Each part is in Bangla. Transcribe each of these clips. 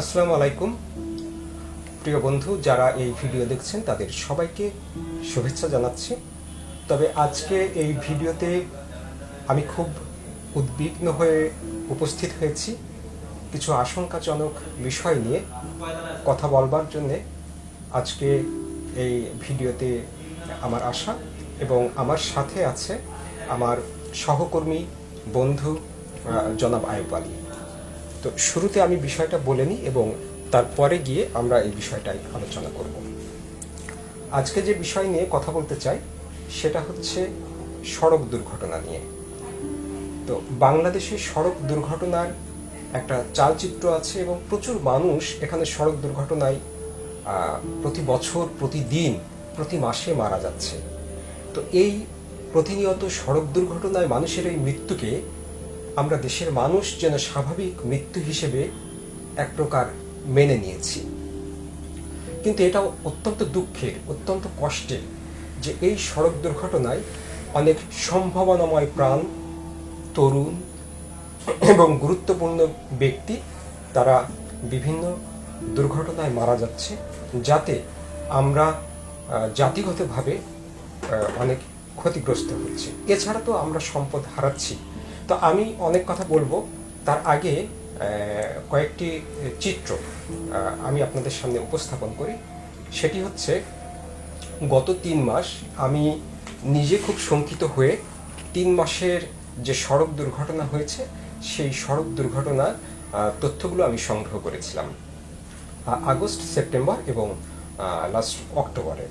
আসসালামু আলাইকুম। প্রিয় বন্ধু, যারা এই ভিডিও দেখছেন, তাদের সবাইকে শুভেচ্ছা জানাচ্ছি। তবে আজকে এই ভিডিওতে আমি খুব উদ্বিগ্ন হয়ে উপস্থিত হয়েছি। কিছু আশঙ্কাজনক বিষয় নিয়ে কথা বলবার জন্যে আজকে এই ভিডিওতে আমার আশা এবং আমার সাথে আছে আমার সহকর্মী বন্ধু জনাব আয়ুব আলী। তো শুরুতে আমি বিষয়টা বলে নিই এবং তারপরে গিয়ে আমরা এই বিষয়টাই আলোচনা করব। আজকে যে বিষয় নিয়ে কথা বলতে চাই, সেটা হচ্ছে সড়ক দুর্ঘটনা নিয়ে। তো বাংলাদেশে সড়ক দুর্ঘটনার একটা চালচিত্র আছে এবং প্রচুর মানুষ এখানে সড়ক দুর্ঘটনায় প্রতি বছর, প্রতিদিন, প্রতি মাসে মারা যাচ্ছে। তো এই প্রতিনিয়ত সড়ক দুর্ঘটনায় মানুষের এই মৃত্যুকে আমরা দেশের মানুষ যেন স্বাভাবিক মৃত্যু হিসেবে এক প্রকার মেনে নিয়েছি। কিন্তু এটাও অত্যন্ত দুঃখের, অত্যন্ত কষ্টের যে এই সড়ক দুর্ঘটনায় অনেক সম্ভাবনাময় প্রাণ, তরুণ এবং গুরুত্বপূর্ণ ব্যক্তি তারা বিভিন্ন দুর্ঘটনায় মারা যাচ্ছে যাতে আমরা জাতিগতভাবে অনেক ক্ষতিগ্রস্ত হচ্ছে। এছাড়া তো আমরা সম্পদ হারাচ্ছি। তো আমি অনেক কথা বলব। তার আগে কয়েকটি চিত্র আমি আপনাদের সামনে উপস্থাপন করি। সেটি হচ্ছে, গত তিন মাস আমি নিজে খুব শঙ্কিত হয়ে তিন মাসের যে সড়ক দুর্ঘটনা হয়েছে, সেই সড়ক দুর্ঘটনার তথ্যগুলো আমি সংগ্রহ করেছিলাম আগস্ট, সেপ্টেম্বর এবং লাস্ট অক্টোবরের।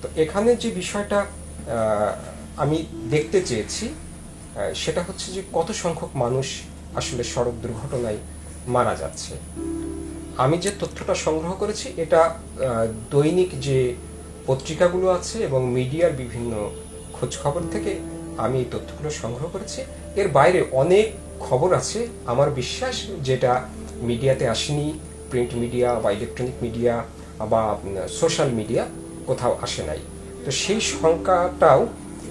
তো এখানে যে বিষয়টা আমি দেখতে চেয়েছি সেটা হচ্ছে যে কত সংখ্যক মানুষ আসলে সড়ক দুর্ঘটনায় মারা যাচ্ছে। আমি যে তথ্যটা সংগ্রহ করেছি, এটা দৈনিক যে পত্রিকাগুলো আছে এবং মিডিয়ার বিভিন্ন খোঁজ খবর থেকে আমি এই তথ্যগুলো সংগ্রহ করেছি। এর বাইরে অনেক খবর আছে, আমার বিশ্বাস, যেটা মিডিয়াতে আসেনি, প্রিন্ট মিডিয়া বা ইলেকট্রনিক মিডিয়া বা সোশ্যাল মিডিয়া কোথাও আসে নাই। তো সেই সংখ্যাটাও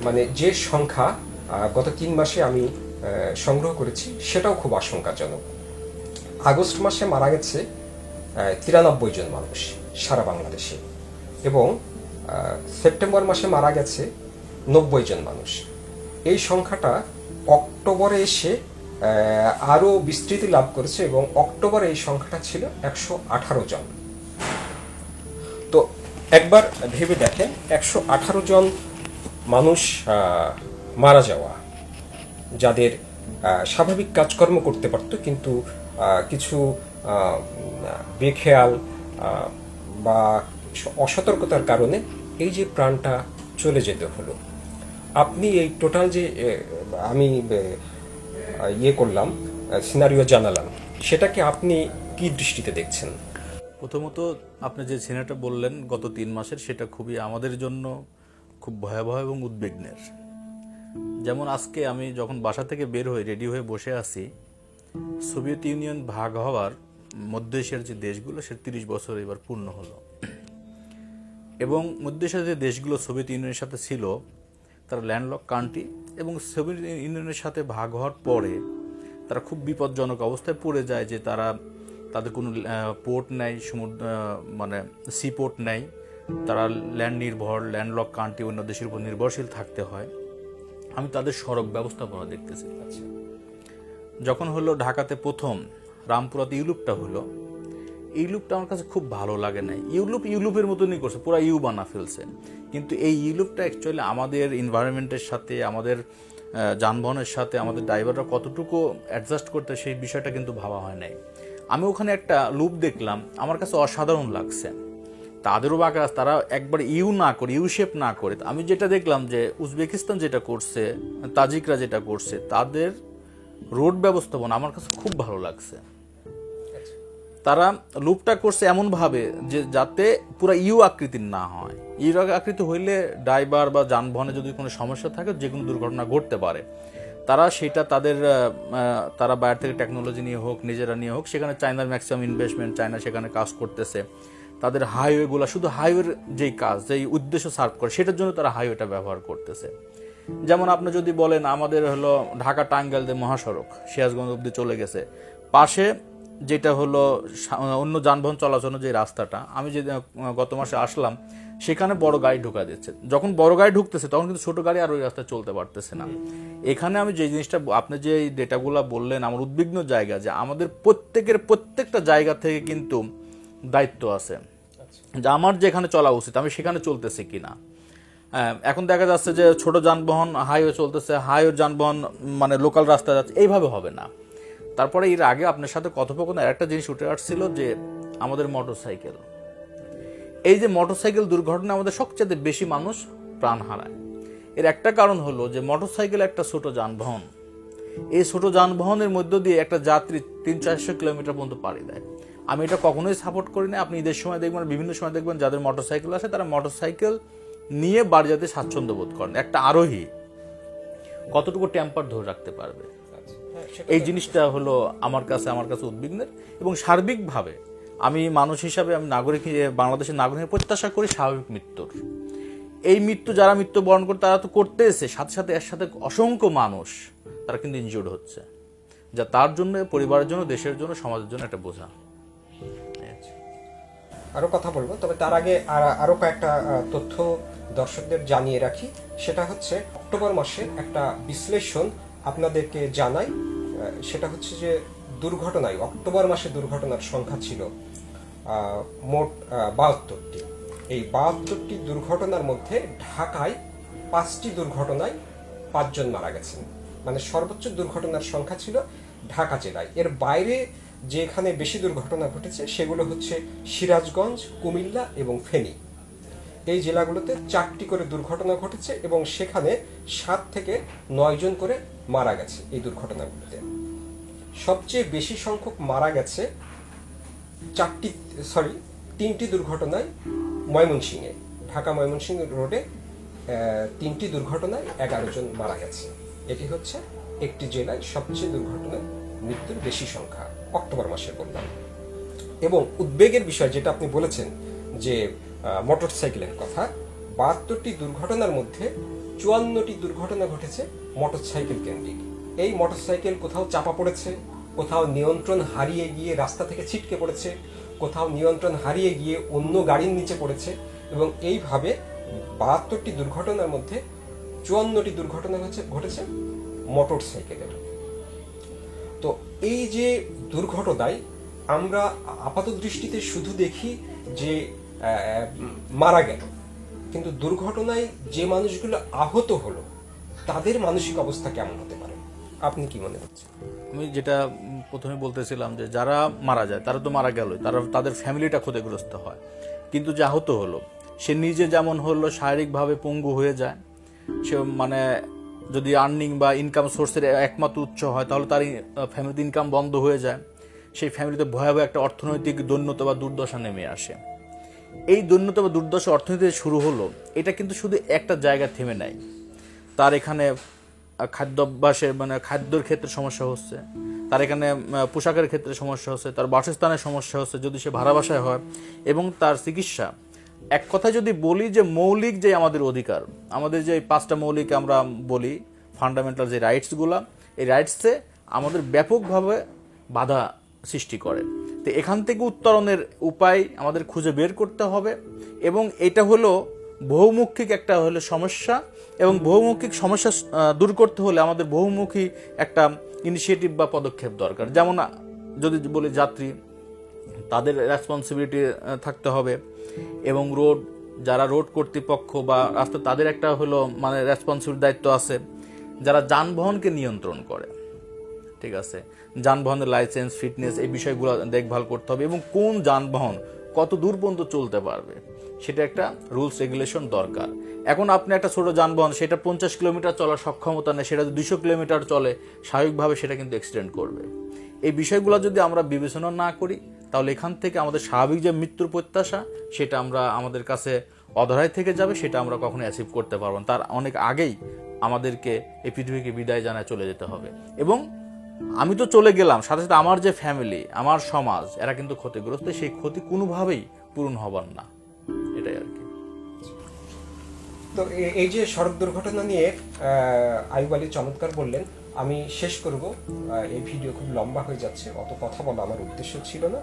মানে যে সংখ্যা গত তিন মাসে আমি সংগ্রহ করেছি, সেটাও খুব আশঙ্কাজনক। আগস্ট মাসে মারা গেছে তিরানব্বই জন মানুষ সারা বাংলাদেশে। এবং সেপ্টেম্বর মাসে মারা গেছে নব্বই জন মানুষ। এই সংখ্যাটা অক্টোবরে এসে আরও বিস্তৃতি লাভ করেছে এবং অক্টোবরে এই সংখ্যাটা ছিল একশো আঠারো জন। তো একবার ভেবে দেখেন, একশো আঠারো জন মানুষ মারা যাওয়া। যাদের স্বাভাবিক কাজকর্ম করতে পারতো, কিন্তু কিছু বেখেয়াল বা অসতর্কতার কারণে এই যে প্রাণটা চলে যেতে হলো। আপনি এই টোটাল যে আমি ইয়ে করলাম সিনারিও জানালাম, সেটাকে আপনি কি দৃষ্টিতে দেখছেন? প্রথমত আপনি যে সিনেমাটা বললেন, গত তিন মাসের, সেটা খুবই আমাদের জন্য খুব ভয়াবহ এবং উদ্বিগ্নের। যেমন আজকে আমি যখন বাসা থেকে বের হয়ে রেডি হয়ে বসে আছি, সোভিয়েত ইউনিয়ন ভাগ হওয়ার মধ্য এশিয়ার যে দেশগুলো, সে তিরিশ বছর এবার পূর্ণ হলো। এবং মধ্য এশিয়ার যে দেশগুলো সোভিয়েত ইউনিয়নের সাথে ছিল, তারা ল্যান্ডলক কান্ট্রি এবং সোভিয়েত ইউনিয়নের সাথে ভাগ হওয়ার পরে তারা খুব বিপজ্জনক অবস্থায় পড়ে যায় যে তারা তাদের কোনো পোর্ট নেই, সমুদ্র মানে সি পোর্ট নেই। তারা ল্যান্ড নির্ভর ল্যান্ডলক কান্ট্রি অন্য দেশের উপর নির্ভরশীল থাকতে হয়। আমি তাদের সড়ক ব্যবস্থাপনা দেখতেছি। আচ্ছা। যখন হলো ঢাকাতে প্রথম, রামপুরাতে ইউলুপটা হলো ইউলুপটা আমার কাছে খুব ভালো লাগে না ইউলুপ ইউলুপের মতনই করছে, পুরো ইউ বানা ফেলছে। কিন্তু এই ইউলুপটা অ্যাকচুয়ালি আমাদের এনভায়রনমেন্টের সাথে, আমাদের যানবাহনের সাথে, আমাদের ড্রাইভাররা কতটুকু অ্যাডজাস্ট করতে সেই বিষয়টা কিন্তু ভাবা হয় নাই। আমি ওখানে একটা লুপ দেখলাম, আমার কাছে অসাধারণ লাগছে। তাদেরও বাঁকা রাস্তা, তারা একবার ইউ না করে ইউ শেপ না করে আমি যেটা দেখলাম যে উজবেকিস্তান যেটা করছে তাজিকরা যেটা করছে তাদের রোড ব্যবস্থাপনা আমার কাছে খুব ভালো লাগছে। তারা লুপটা করছে এমন ভাবে যে যাতে পুরো ইউ আকৃতির না হয়। ইউ আকৃতি হইলে ড্রাইভার বা যানবাহনে যদি কোনো সমস্যা থাকে যে কোনো দুর্ঘটনা ঘটতে পারে। তারা সেটা তাদের তারা বাইরে থেকে টেকনোলজি নিয়ে হোক নিজেরা নিয়ে হোক সেখানে চায়নার ম্যাক্সিমাম ইনভেস্টমেন্ট চায়না সেখানে কাজ করতেছে। তাদের হাইওয়েগুলো শুধু হাইওয়ের যেই কাজ, যেই উদ্দেশ্য সার্ভ করে, সেটার জন্য তারা হাইওয়েটা ব্যবহার করতেছে। যেমন আপনি যদি বলেন, আমাদের হলো ঢাকা টাঙ্গাইল যে মহাসড়ক, সিরাজগঞ্জ অব্দি চলে গেছে। পাশে যেটা হলো অন্য যানবাহন চলাচলের যে রাস্তাটা, আমি যে গত মাসে আসলাম, সেখানে বড় গাড়ি ঢোকা দিচ্ছে। যখন বড় গাড়ি ঢুকতেছে, তখন কিন্তু ছোট গাড়ি আর ওই রাস্তায় চলতে পারতেছে না। এখানে আমি যে জিনিসটা আপনি যে ডেটাগুলো বললেন, আমার উদ্বিগ্ন জায়গা যে আমাদের প্রত্যেকের প্রত্যেকটা জায়গা থেকে কিন্তু দায়িত্ব আছে। যে আমার যেখানে চলা উচিত আমি সেখানে চলতেছি কিনা? আহ, এখন দেখা যাচ্ছে যে ছোট যানবাহন হাইওয়ে চলতেছে হাইওয়ে যানবাহন মানে লোকাল রাস্তা যাচ্ছে এইভাবে হবে না। তারপরে এর আগে আপনার সাথে কথোপকথন একটা জিনিস উঠে আসছিল যে আমাদের মোটরসাইকেল এই যে মোটরসাইকেল দুর্ঘটনা আমাদের সবচেয়ে বেশি মানুষ প্রাণ হারায়। এর একটা কারণ হলো যে মোটরসাইকেল একটা ছোট যানবাহন। এই ছোট যানবাহনের মধ্য দিয়ে একটা যাত্রী তিন চারশো কিলোমিটার পর্যন্ত পাড়ি দেয়। আমি এটা কখনোই সাপোর্ট করি না আপনি ঈদের সময় দেখবেন, বিভিন্ন সময় দেখবেন যাদের মোটরসাইকেল আছে, তারা মোটরসাইকেল নিয়ে বাড়ি যাতে স্বাচ্ছন্দ্য বোধ করেন। একটা আরোহী কতটুকু টেম্পার ধরে রাখতে পারবে? এই জিনিসটা হলো আমার কাছে আমার কাছে উদ্বিগ্নের। এবং সার্বিকভাবে আমি মানুষ হিসাবে, আমি নাগরিক বাংলাদেশের নাগরিক প্রত্যাশা করি স্বাভাবিক মৃত্যুর। এই মৃত্যু যারা মৃত্যু বরণ করে, তারা তো করতেছে। সাথে সাথে এর সাথে অসংখ্য মানুষ, তারা কিন্তু ইনজিওর্ড হচ্ছে। যা তার জন্য, পরিবারের জন্য, দেশের জন্য, সমাজের জন্য একটা বোঝা। আরও কথা বলব। তবে তার আগে আর- আরও কয়েকটা তথ্য দর্শকদের জানিয়ে রাখি। সেটা হচ্ছে, অক্টোবর মাসের একটা বিশ্লেষণ আপনাদেরকে জানাই। সেটা হচ্ছে যে, দুর্ঘটনায়, অক্টোবর মাসে দুর্ঘটনার সংখ্যা ছিল মোট বাহাত্তরটি। এই বাহাত্তরটি দুর্ঘটনার মধ্যে ঢাকায় পাঁচটি দুর্ঘটনায় পাঁচজন মারা গেছেন। মানে সর্বোচ্চ দুর্ঘটনার সংখ্যা ছিল ঢাকা জেলায়। এর বাইরে যেখানে বেশি দুর্ঘটনা ঘটেছে সেগুলো হচ্ছে সিরাজগঞ্জ, কুমিল্লা এবং ফেনী। এই জেলাগুলোতে চারটি করে দুর্ঘটনা ঘটেছে এবং সেখানে সাত থেকে নয় জন করে মারা গেছে এই দুর্ঘটনাগুলোতে। সবচেয়ে বেশি সংখ্যক মারা গেছে চারটি, সরি, তিনটি দুর্ঘটনায় ময়মনসিংহে। ঢাকা ময়মনসিংহ রোডে তিনটি দুর্ঘটনায় এগারো জন মারা গেছে। এটি হচ্ছে একটি জেলায় সবচেয়ে দুর্ঘটনায় মৃত্যুর বেশি সংখ্যা। অক্টোবর মাসে বললাম। এবং উদ্বেগের বিষয় যেটা আপনি বলেছেন যে মোটর সাইকেলের কথা, বাহাত্তরটি দুর্ঘটনার মধ্যে চুয়ান্নটি দুর্ঘটনা ঘটেছে মোটরসাইকেল কেন্দ্রিক। এই মোটরসাইকেল কোথাও চাপা পড়েছে, কোথাও নিয়ন্ত্রণ হারিয়ে গিয়ে রাস্তা থেকে ছিটকে পড়েছে, কোথাও নিয়ন্ত্রণ হারিয়ে গিয়ে অন্য গাড়ির নিচে পড়েছে এবং এইভাবে বাহাত্তরটি দুর্ঘটনার মধ্যে চুয়ান্নটি দুর্ঘটনা হচ্ছে ঘটেছে মোটর সাইকেলের তো এই যে দুর্ঘটনায় আমরা আপাত দৃষ্টিতে শুধু দেখি যে মারা গেল। কিন্তু দুর্ঘটনায় যে মানুষগুলো আহত হলো, তাদের মানসিক অবস্থা কেমন হতে পারে? আপনি কি মনে হচ্ছে আমি যেটা প্রথমে বলতেছিলাম যে, যারা মারা যায়, তারা তো মারা গেল তারা, তাদের ফ্যামিলিটা ক্ষতিগ্রস্ত হয়। কিন্তু যে আহত হলো, সে নিজে যেমন হলো, শারীরিকভাবে পঙ্গু হয়ে যায়। সে মানে যদি আর্নিং বা ইনকাম সোর্সের একমাত্র উৎস হয় তাহলে তার ফ্যামিলিতে ইনকাম বন্ধ হয়ে যায়। সেই ফ্যামিলিতে ভয়াবহ একটা অর্থনৈতিক দৈন্যতা বা দুর্দশা নেমে আসে। এই দৈন্যতা বা দুর্দশা অর্থনীতি শুরু হলো এটা কিন্তু শুধু একটা জায়গা থেমে নাই। তার এখানে আহ, খাদ্যাভ্যাসে মানে খাদ্যর ক্ষেত্রে সমস্যা হচ্ছে। তার এখানে পোশাকের ক্ষেত্রে সমস্যা হচ্ছে তার বাসস্থানের সমস্যা হচ্ছে যদি সে ভাড়া বাসায় হয় এবং তার চিকিৎসা এক কথায় যদি বলি যে মৌলিক যে আমাদের অধিকার, আমাদের যে পাঁচটা মৌলিক আমরা বলি ফান্ডামেন্টাল যে রাইটসগুলা এই রাইটসে আমাদের ব্যাপকভাবে বাধা সৃষ্টি করে। তো এখান থেকে উত্তরণের উপায় আমাদের খুঁজে বের করতে হবে এবং এটা হলো বহুমুখিক একটা হলো সমস্যা এবং বহুমুখিক সমস্যা দূর করতে হলে আমাদের বহুমুখী একটা ইনিশিয়েটিভ বা পদক্ষেপ দরকার। যেমন যদি বলি যাত্রী তাদের রেসপন্সিবিলিটি থাকতে হবে। এবং রোড, যারা রোড কর্তৃপক্ষ বা রাস্তা, তাদের একটা হলো মানে রেসপন্সিবিলিটি দায়িত্ব আছে। যারা যানবাহনকে নিয়ন্ত্রণ করে, ঠিক আছে? যানবাহনের লাইসেন্স ফিটনেস এই বিষয়গুলো দেখভাল করতে হবে। এবং কোন যানবাহন কত দূর পর্যন্ত চলতে পারবে, সেটা একটা রুলস রেগুলেশন দরকার। এখন আপনি একটা ছোট যানবাহন, সেটা পঞ্চাশ কিলোমিটার চলার সক্ষমতা নেই, সেটা যদি দুশো কিলোমিটার চলে, স্বাভাবিকভাবে সেটা কিন্তু এক্সিডেন্ট করবে। এই বিষয়গুলো যদি আমরা বিবেচনা না করি তাহলে এখান থেকে আমাদের স্বাভাবিক যে মৃত্যুর প্রত্যাশা সেটা আমরা আমাদের কাছে অধরায় থেকে যাবে সেটা আমরা কখনো অ্যাচিভ করতে পারব না। তার অনেক আগেই আমাদেরকে এই পৃথিবীকে বিদায় জানায় চলে যেতে হবে। এবং আমি তো চলে গেলাম সাথে সাথে আমার যে ফ্যামিলি আমার সমাজ এরা কিন্তু ক্ষতিগ্রস্ত সেই ক্ষতি কোনোভাবেই পূরণ হবার না। এটাই আর কি। তো এই যে সড়ক দুর্ঘটনা নিয়ে আহ, আলী চমৎকার বললেন আমি শেষ করব। এই ভিডিও খুব লম্বা হয়ে যাচ্ছে, অত কথা বলা আমার উদ্দেশ্য ছিল না।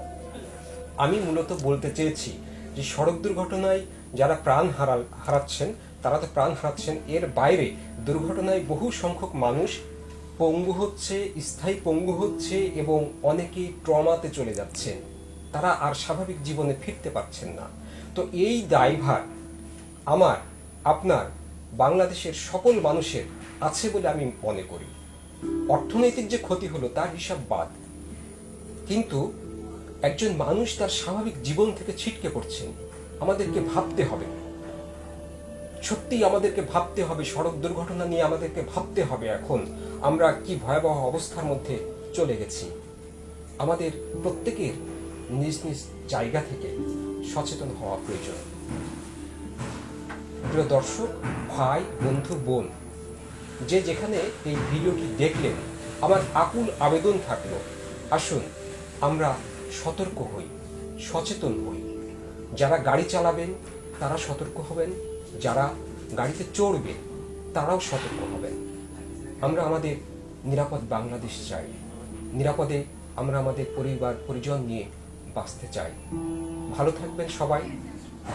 আমি মূলত বলতে চেয়েছি যে সড়ক দুর্ঘটনায় যারা প্রাণ হারাল হারাচ্ছেন, তারা তো প্রাণ হারাচ্ছেন। এর বাইরে দুর্ঘটনায় বহু সংখ্যক মানুষ পঙ্গু হচ্ছে, স্থায়ী পঙ্গু হচ্ছে এবং অনেকেই ট্রমাতে চলে যাচ্ছেন। তারা আর স্বাভাবিক জীবনে ফিরতে পারছেন না। তো এই দায়ভার আমার, আপনার, বাংলাদেশের সকল মানুষের আছে বলে আমি মনে করি। অর্থনৈতিক যে ক্ষতি হলো, তার হিসাব বাদ। কিন্তু একজন মানুষ তার স্বাভাবিক জীবন থেকে ছিটকে পড়ছেন আমাদেরকে ভাবতে হবে। সত্যি আমাদেরকে ভাবতে হবে, সড়ক দুর্ঘটনা নিয়ে আমাদেরকে ভাবতে হবে এখন। আমরা কি ভয়াবহ অবস্থার মধ্যে চলে গেছি? আমাদের প্রত্যেকের নিজ নিজ জায়গা থেকে সচেতন হওয়া প্রয়োজন। প্রিয় দর্শক, ভাই, বন্ধু, বোন যে যেখানে এই ভিডিওটি দেখলেন, আমার আকুল আবেদন থাকল, আসুন আমরা সতর্ক হই, সচেতন হই। যারা গাড়ি চালাবেন, তারা সতর্ক হবেন, যারা গাড়িতে চড়বে তারাও সতর্ক হবেন। আমরা আমাদের নিরাপদ বাংলাদেশ চাই। নিরাপদে আমরা আমাদের পরিবার, পরিজন নিয়ে বাঁচতে চাই। ভালো থাকবেন সবাই।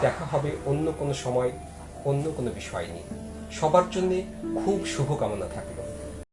দেখা হবে অন্য কোনো সময়, অন্য কোনো বিষয় নিয়ে। সবার জন্যে খুব শুভকামনা থাকল